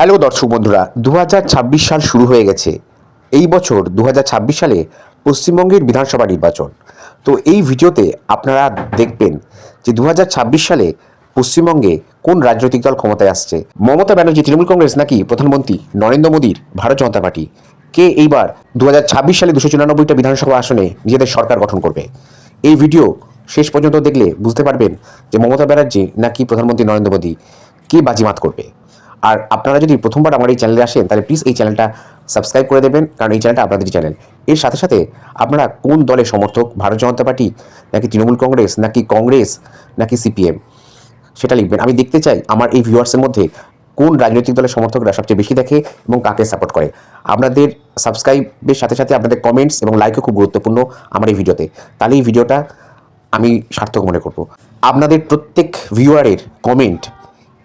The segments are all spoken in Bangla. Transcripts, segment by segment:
হ্যালো দর্শক বন্ধুরা দু হাজার ছাব্বিশ সাল শুরু হয়ে গেছে। এই বছর দু হাজার ছাব্বিশ সালে পশ্চিমবঙ্গের বিধানসভা নির্বাচন। তো এই ভিডিওতে আপনারা দেখবেন যে দু হাজার ছাব্বিশ সালে পশ্চিমবঙ্গে কোন রাজনৈতিক দল ক্ষমতায় আসছে। মমতা ব্যানার্জি, তৃণমূল কংগ্রেস নাকি প্রধানমন্ত্রী নরেন্দ্র মোদীর ভারত জনতা পার্টি? কে এইবার দু হাজার ছাব্বিশ সালে দুশো চুরানব্বইটা বিধানসভা আসনে নিজেদের সরকার গঠন করবে? এই ভিডিও শেষ পর্যন্ত দেখলে বুঝতে পারবেন যে মমতা ব্যানার্জি নাকি প্রধানমন্ত্রী নরেন্দ্র মোদী কে বাজিমাত করবে। আর আপনারা যদি প্রথমবার আমার এই চ্যানেলে আসেন, তাহলে প্লিজ এই চ্যানেলটা সাবস্ক্রাইব করে দেবেন, কারণ এই চ্যানেলটা আপনাদেরই চ্যানেল। এর সাথে সাথে আপনারা কোন দলের সমর্থক ভারত জনতা পার্টি, নাকি তৃণমূল কংগ্রেস, নাকি কংগ্রেস, নাকি সিপিএম সেটা লিখবেন। আমি দেখতে চাই আমার এই ভিউয়ার্সের মধ্যে কোন রাজনৈতিক দলের সমর্থকরা সবচেয়ে বেশি দেখে এবং কাকে সাপোর্ট করে। আপনাদের সাবস্ক্রাইবের সাথে সাথে আপনাদের কমেন্টস এবং লাইকও খুব গুরুত্বপূর্ণ আমার এই ভিডিওতে। তাহলে এই ভিডিওটা আমি সার্থক মনে করব। আপনাদের প্রত্যেক ভিউয়ারের কমেন্ট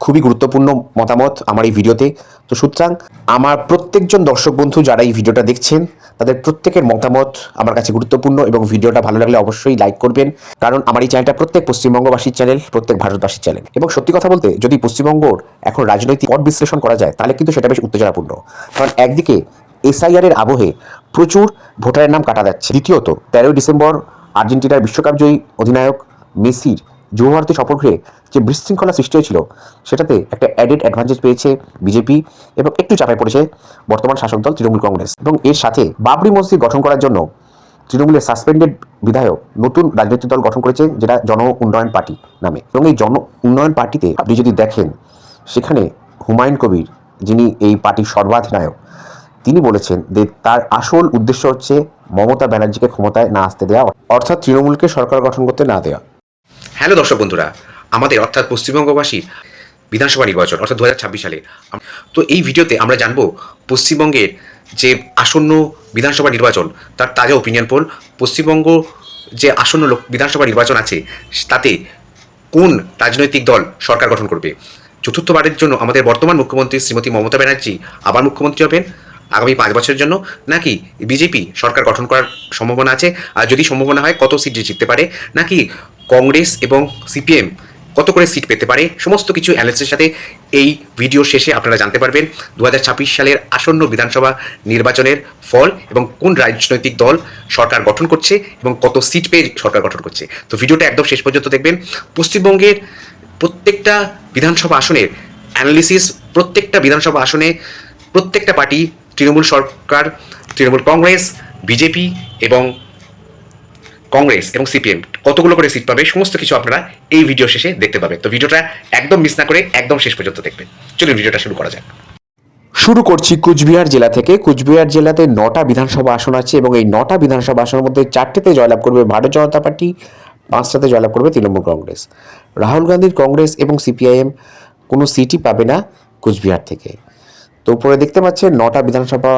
খুবই গুরুত্বপূর্ণ মতামত আমার এই ভিডিওতে। তো সুতরাং আমার প্রত্যেকজন দর্শক বন্ধু যারা এই ভিডিওটা দেখছেন, তাদের প্রত্যেকের মতামত আমার কাছে গুরুত্বপূর্ণ এবং ভিডিওটা ভালো লাগলে অবশ্যই লাইক করবেন। কারণ আমার এই চ্যানেলটা প্রত্যেক পশ্চিমবঙ্গবাসীর চ্যানেল, প্রত্যেক ভারতবাসীর চ্যানেল। এবং সত্যি কথা বলতে, যদি পশ্চিমবঙ্গর এখন রাজনৈতিক পট বিশ্লেষণ করা যায়, তাহলে কিন্তু সেটা বেশ উত্তেজনাপূর্ণ। কারণ একদিকে এসআইআর এর আবহে প্রচুর ভোটারের নাম কাটা যাচ্ছে। দ্বিতীয়ত, তেরোই ডিসেম্বর আর্জেন্টিনার বিশ্বকাপ জয়ী অধিনায়ক মেসির যুব ভারতী সফরগৃহে যে বিশৃঙ্খলা সৃষ্টি হয়েছিল, সেটাতে একটা অ্যাডেড অ্যাডভান্টেজ পেয়েছে বিজেপি এবং একটু চাপে পড়েছে বর্তমান শাসক দল তৃণমূল কংগ্রেস। এবং এর সাথে বাবরি মসজিদ গঠন করার জন্য তৃণমূলের সাসপেন্ডেড বিধায়ক নতুন রাজনৈতিক দল গঠন করেছে, যেটা জন উন্নয়ন পার্টি নামে। এবং এই জন উন্নয়ন পার্টিতে আপনি যদি দেখেন, সেখানে হুমায়ুন কবির, যিনি এই পার্টির সর্বাধিনায়ক, তিনি বলেছেন যে তার আসল উদ্দেশ্য হচ্ছে মমতা ব্যানার্জিকে ক্ষমতায় না আসতে দেওয়া, অর্থাৎ তৃণমূলকে সরকার গঠন করতে না দেওয়া। হ্যালো দর্শক বন্ধুরা, আমাদের অর্থাৎ পশ্চিমবঙ্গবাসীর বিধানসভা নির্বাচন, অর্থাৎ দু হাজার ছাব্বিশ সালে। তো এই ভিডিওতে আমরা জানব পশ্চিমবঙ্গের যে আসন্ন বিধানসভা নির্বাচন, তার তাজা ওপিনিয়ন পোল পশ্চিমবঙ্গ যে আসন্ন লোক বিধানসভা নির্বাচন আছে, তাতে কোন রাজনৈতিক দল সরকার গঠন করবে? চতুর্থবারের জন্য আমাদের বর্তমান মুখ্যমন্ত্রী শ্রীমতী মমতা ব্যানার্জি আবার মুখ্যমন্ত্রী হবেন। আগামী পাঁচ বছরের জন্য নাকি বিজেপি সরকার গঠন করার সম্ভাবনা আছে? আর যদি সম্ভাবনা হয়, কত সিট জিততে পারে? নাকি কংগ্রেস এবং সিপিএম কত করে সিট পেতে পারে? সমস্ত কিছু অ্যানালিসিসের সাথে এই ভিডিও শেষে আপনারা জানতে পারবেন। দু হাজার ছাব্বিশ সালের আসন্ন বিধানসভা নির্বাচনের ফল এবং কোন রাজনৈতিক দল সরকার গঠন করছে এবং কত সিট পেয়ে সরকার গঠন করছে। তো ভিডিওটা একদম শেষ পর্যন্ত দেখবেন। পশ্চিমবঙ্গের প্রত্যেকটা বিধানসভা আসনের অ্যানালিসিস প্রত্যেকটা বিধানসভা আসনে প্রত্যেকটা পার্টি তৃণমূল সরকার, তৃণমূল কংগ্রেস, বিজেপি এবং কংগ্রেস এবং সিপিএম কতগুলো করে সিট পাবে সমস্ত কিছু আপনারা এই ভিডিও শেষে দেখতে পাবেন। তো ভিডিওটা একদম মিস না করে একদম শেষ পর্যন্ত দেখবেন। চলুন ভিডিওটা শুরু করা যাক। শুরু করছি কুচবিহার জেলা থেকে। কুচবিহার জেলাতে নটা বিধানসভা আসন আছে এবং এই নটা বিধানসভা আসনের মধ্যে চারটেতে জয়লাভ করবে ভারত জনতা পার্টি, পাঁচটাতে জয়লাভ করবে তৃণমূল কংগ্রেস। রাহুল গান্ধীর কংগ্রেস এবং সিপিআইএম কোনো সিটই পাবে না কুচবিহার থেকে। তো উপরে দেখতে পাচ্ছেন নটা বিধানসভা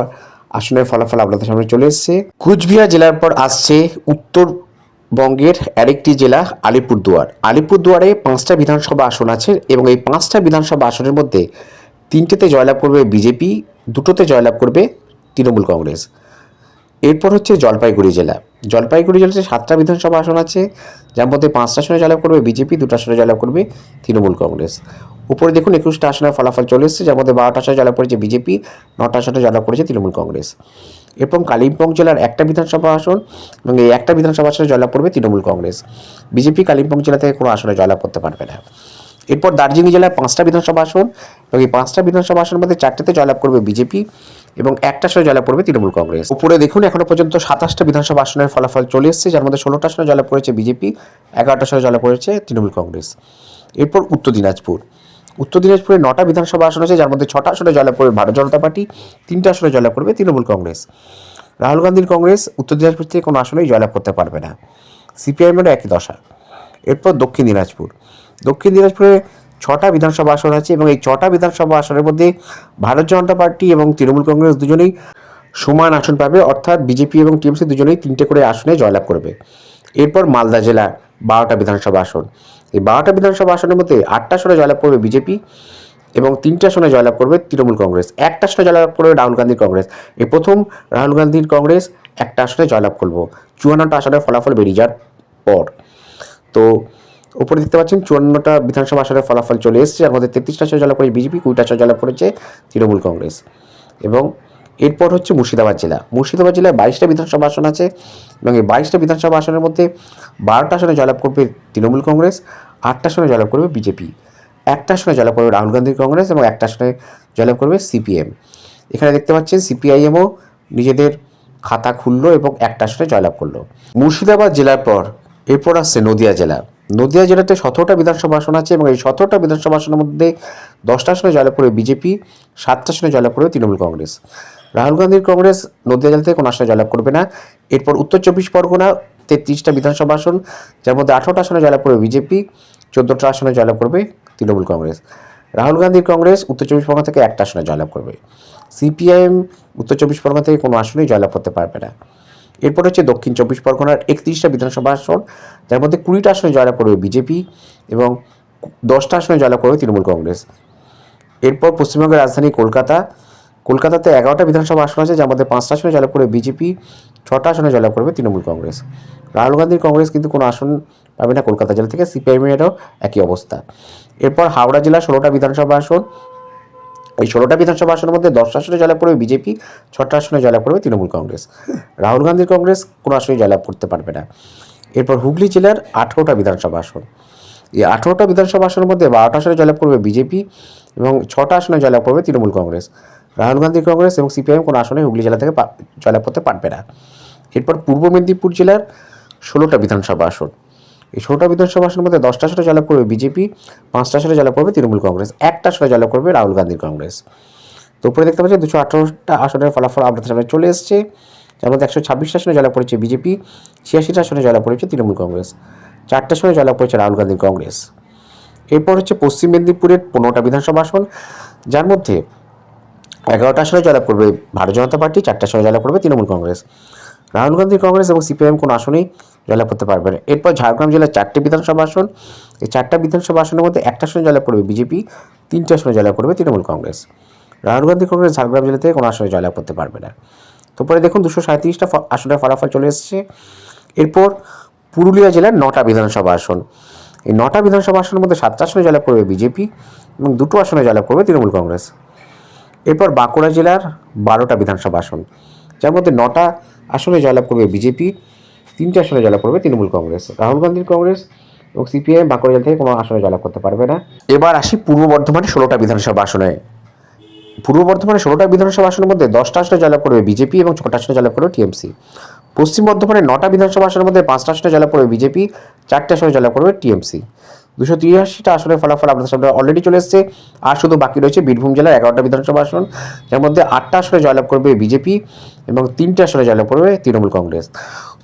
আসনের ফলাফল আপনাদের সামনে চলে এসছে। কুচবিহার জেলার পর আসছে উত্তরবঙ্গের আরেকটি জেলা, আলিপুরদুয়ার। আলিপুরদুয়ারে পাঁচটা বিধানসভা আসন আছে এবং এই পাঁচটা বিধানসভা আসনের মধ্যে তিনটেতে জয়লাভ করবে বিজেপি, দুটোতে জয়লাভ করবে তৃণমূল কংগ্রেস। এরপর হচ্ছে জলপাইগুড়ি জেলা। জলপাইগুড়ি জেলাতে সাতটা বিধানসভা আসন আছে, যার মধ্যে পাঁচটা আসনে জয়লাভ করবে বিজেপি, দুটো আসনে জয়লাভ করবে তৃণমূল কংগ্রেস। উপরে দেখুন, একুশটা আসনের ফলাফল চলে এসেছে, যার মধ্যে বারোটা আসনে জয়লাভ করেছে বিজেপি, নটা আসনে জয়লাভ করেছে তৃণমূল কংগ্রেস। এবং কালিম্পং জেলার একটা বিধানসভা আসন এবং এই একটা বিধানসভা আসনে জয়লাভ করবে তৃণমূল কংগ্রেস। বিজেপি কালিম্পং জেলা থেকে কোনো আসনে জয়লাভ করতে পারবে না। এরপর দার্জিলিং জেলার পাঁচটা বিধানসভা আসন এবং এই পাঁচটা বিধানসভা আসনের মধ্যে চারটেতে জয়লাভ করবে বিজেপি এবং একটা আসনে জয়লাভ করবে তৃণমূল কংগ্রেস। উপরে দেখুন, এখনও পর্যন্ত সাতাশটা বিধানসভা আসনের ফলাফল চলে এসেছে, যার মধ্যে ষোলোটা আসনে জয়লাভ করেছে বিজেপি, এগারোটা আসনে জয়লাভ করেছে তৃণমূল কংগ্রেস। এরপর উত্তর দিনাজপুর। উত্তর দিনাজপুরে নটা বিধানসভা আসন আছে, যার মধ্যে ছটা আসনে জয়লাভ করবে ভারত জনতা পার্টি, তিনটা আসনে জয়লাভ করবে তৃণমূল কংগ্রেস। রাহুল গান্ধীর কংগ্রেস উত্তর দিনাজপুর থেকে কোনো আসনেই জয়লাভ করতে পারবে না। সিপিআইএমেরও একই দশা। এরপর দক্ষিণ দিনাজপুর। দক্ষিণ দিনাজপুরে ছটা বিধানসভা আসন আছে এবং এই ছটা বিধানসভা আসনের মধ্যে ভারত জনতা পার্টি এবং তৃণমূল কংগ্রেস দুজনেই সমান আসন পাবে। অর্থাৎ বিজেপি এবং টিএমসি দুজনেই তিনটে করে আসনে জয়লাভ করবে। এরপর মালদা জেলার বারোটা বিধানসভা আসন। এই বারোটা বিধানসভা আসনের মধ্যে আটটা আসনে জয়লাভ করবে বিজেপি এবং তিনটা আসনে জয়লাভ করবে তৃণমূল কংগ্রেস। একটা আসনে জয়লাভ করবে রাহুল গান্ধীর কংগ্রেস। এই প্রথম রাহুল গান্ধীর কংগ্রেস একটা আসনে জয়লাভ করব। চুয়ান্নটা আসনের ফলাফল বেরিয়ে যাওয়ার পর। তো উপরে দেখতে পাচ্ছেন চুয়ান্নটা বিধানসভা আসনের ফলাফল চলে এসেছে, যার মধ্যে তেত্রিশটা আসনে জয়লাভ করে বিজেপি, কুড়িটা আসনে জয়লাভ করেছে তৃণমূল কংগ্রেস। এবং এরপর হচ্ছে মুর্শিদাবাদ জেলা। মুর্শিদাবাদ জেলায় বাইশটা বিধানসভা আসন আছে এবং এই বাইশটা বিধানসভা আসনের মধ্যে বারোটা আসনে জয়লাভ করবে তৃণমূল কংগ্রেস, আটটা আসনে জয়লাভ করবে বিজেপি। একটা আসনে জয়লাভ করবে রাহুল গান্ধী কংগ্রেস এবং একটা আসনে জয়লাভ করবে সিপিএম। এখানে দেখতে পাচ্ছেন সিপিআইএমও নিজেদের খাতা খুললো এবং একটা আসনে জয়লাভ করল। মুর্শিদাবাদ জেলার পর, এরপর আসছে নদিয়া জেলা। নদিয়া জেলাতে সতেরোটা বিধানসভা আসন আছে এবং এই সতেরোটা বিধানসভা আসনের মধ্যে দশটা আসনে জয়লাভ করবে বিজেপি, সাতটা আসনে জয়লাভ করবে তৃণমূল কংগ্রেস। রাহুল গান্ধীর কংগ্রেস নদিয়া জেলা থেকে কোনো আসনে জয়লাভ করবে না। এরপর উত্তর চব্বিশ পরগনা তেত্রিশটা বিধানসভা আসন, যার মধ্যে আঠারোটা আসনে জয়লাভ করবে বিজেপি, চোদ্দোটা আসনে জয়লাভ করবে তৃণমূল কংগ্রেস। রাহুল গান্ধীর কংগ্রেস উত্তর চব্বিশ পরগনা থেকে একটা আসনে জয়লাভ করবে। সিপিআইএম উত্তর চব্বিশ পরগনা থেকে কোনো আসনেই জয়লাভ করতে পারবে না। এরপর হচ্ছে দক্ষিণ চব্বিশ পরগনার একত্রিশটা বিধানসভা আসন, যার মধ্যে কুড়িটা আসনে জয়লাভ করবে বিজেপি এবং দশটা আসনে জয়লাভ করবে তৃণমূল কংগ্রেস। এরপর পশ্চিমবঙ্গের রাজধানী কলকাতা, কলকাতাতে এগারোটা বিধানসভা আসন আছে, যার মধ্যে পাঁচটা আসনে জয়লাভ করবে বিজেপি, ছটা আসনে জয়লাভ করবে তৃণমূল কংগ্রেস। রাহুল গান্ধীর কংগ্রেস কিন্তু কোনো আসন পাবে না কলকাতা জেলা থেকে, সিপিআইএমেরও একই অবস্থা। এরপর হাওড়া জেলা ষোলোটা বিধানসভা আসন এই ষোলোটা বিধানসভা আসনের মধ্যে দশটা আসনে জয়লাভ করবে বিজেপি, ছটা আসনে জয়লাভ করবে তৃণমূল কংগ্রেস। রাহুল গান্ধীর কংগ্রেস কোনো আসনে জয়লাভ করতে পারবে না। এরপর হুগলি জেলার আঠেরোটা বিধানসভা আসন। এই আঠেরোটা বিধানসভা আসনের মধ্যে বারোটা আসনে জয়লাভ করবে বিজেপি এবং ছটা আসনে জয়লাভ করবে তৃণমূল কংগ্রেস। রাহুল গান্ধী কংগ্রেস এবং সিপিআইএম কোনো আসনে হুগলি জেলা থেকে জয়লাভ করতে পারবে না। এরপর পূর্ব মেদিনীপুর জেলার ষোলোটা বিধানসভা আসন। এই ষোলোটা বিধানসভা আসনের মধ্যে দশটা আসনে জয়লাভ করবে বিজেপি, পাঁচটা আসনে জয়লাভ করবে তৃণমূল কংগ্রেস, একটা আসনে জয়লাভ করবে রাহুল গান্ধীর কংগ্রেস। তো উপরে দেখতে পাচ্ছি দুশো আঠারোটা আসনের ফলাফল আপনাদের সামনে চলে এসছে। যার মধ্যে একশো ছাব্বিশটা আসনে জয়লাভ করেছে বিজেপি, ছিয়াশিটা আসনে জয়লাভ করেছে তৃণমূল কংগ্রেস, চারটা আসনে জয়লাভ করেছে রাহুল গান্ধীর কংগ্রেস। এরপর হচ্ছে পশ্চিম মেদিনীপুরের পনেরোটা বিধানসভা আসন, যার মধ্যে এগারোটা আসনে জয়লাভ করবে ভারতীয় জনতা পার্টি, চারটা আসনে জয়লাভ করবে তৃণমূল কংগ্রেস। রাহুল গান্ধী কংগ্রেস এবং সিপিআইএম কোনো আসনেই জয়লাভ করতে পারবে না। এরপর ঝাড়গ্রাম জেলার চারটি বিধানসভা আসন। এই চারটা বিধানসভা আসনের মধ্যে একটা আসনে জয়লাভ করবে বিজেপি, তিনটে আসনে জয়লাভ করবে তৃণমূল কংগ্রেস। রাহুল গান্ধী কংগ্রেস ঝাড়গ্রাম জেলা থেকে কোনো আসনে জয়লাভ করতে পারবে না। তো পরে দেখুন দুশো সাঁত্রিশটা আসনের ফলাফল চলে এসেছে। এরপর পুরুলিয়া জেলার নটা বিধানসভা আসন। এই নটা বিধানসভা আসনের মধ্যে সাতটা আসনে জয়লাভ করবে বিজেপি এবং দুটো আসনে জয়লাভ করবে তৃণমূল কংগ্রেস। এরপর বাঁকুড়া জেলার বারোটা বিধানসভা আসন। যার মধ্যে নটা আসনে জয়লাভ করবে বিজেপি তিনটে আসনে জয়লাভ করবে তৃণমূল কংগ্রেস। রাহুল গান্ধীর কংগ্রেস এবং সিপিআইএম বাঁকুড়া জেলা থেকে কোনো আসনে জয়লাভ করতে পারবে না। এবার আসি পূর্ব বর্ধমানে ষোলোটা বিধানসভা আসনে। পূর্ব বর্ধমানে ষোলোটা বিধানসভা আসনের মধ্যে দশটা আসনে জয়লাভ করবে বিজেপি এবং ছটা আসনে জয়লাভ করবে টিএমসি। পশ্চিম বর্ধমানে নটা বিধানসভা আসনের মধ্যে পাঁচটা আসনে জয়লাভ করবে বিজেপি, চারটে আসনে জয়লাভ করবে টিএমসি। দুশো তিরাশিটা আসনের ফলাফল আপনাদের সামনে অলরেডি চলে এসেছে। আর শুধু বাকি রয়েছে বীরভূম জেলার এগারোটা বিধানসভা আসন। যার মধ্যে আটটা আসনে জয়লাভ করবে বিজেপি এবং তিনটে আসনে জয়লাভ করবে তৃণমূল কংগ্রেস।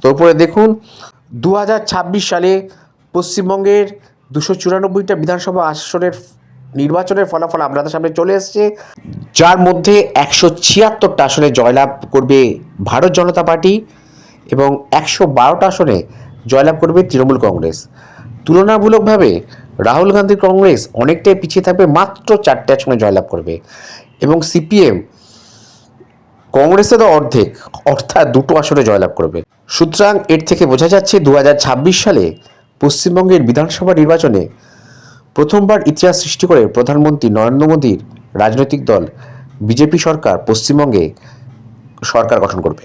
তো উপরে দেখুন দু হাজার ছাব্বিশ সালে পশ্চিমবঙ্গের দুশো চুরানব্বইটা বিধানসভা আসনের নির্বাচনের ফলাফল আপনাদের সামনে চলে এসেছে। যার মধ্যে একশো ছিয়াত্তরটা আসনে জয়লাভ করবে ভারত জনতা পার্টি এবং একশো বারোটা আসনে জয়লাভ করবে তৃণমূল কংগ্রেস। তুলনামূলকভাবে রাহুল গান্ধীর কংগ্রেস অনেকটাই পিছিয়ে থাকবে, মাত্র চারটে আসনে জয়লাভ করবে এবং সিপিএম কংগ্রেসেরও অর্ধেক, অর্থাৎ দুটো আসনে জয়লাভ করবে। সুতরাং এর থেকে বোঝা যাচ্ছে দু হাজার ছাব্বিশ সালে পশ্চিমবঙ্গের বিধানসভা নির্বাচনে প্রথমবার ইতিহাস সৃষ্টি করে প্রধানমন্ত্রী নরেন্দ্র মোদীর রাজনৈতিক দল বিজেপি সরকার পশ্চিমবঙ্গে সরকার গঠন করবে।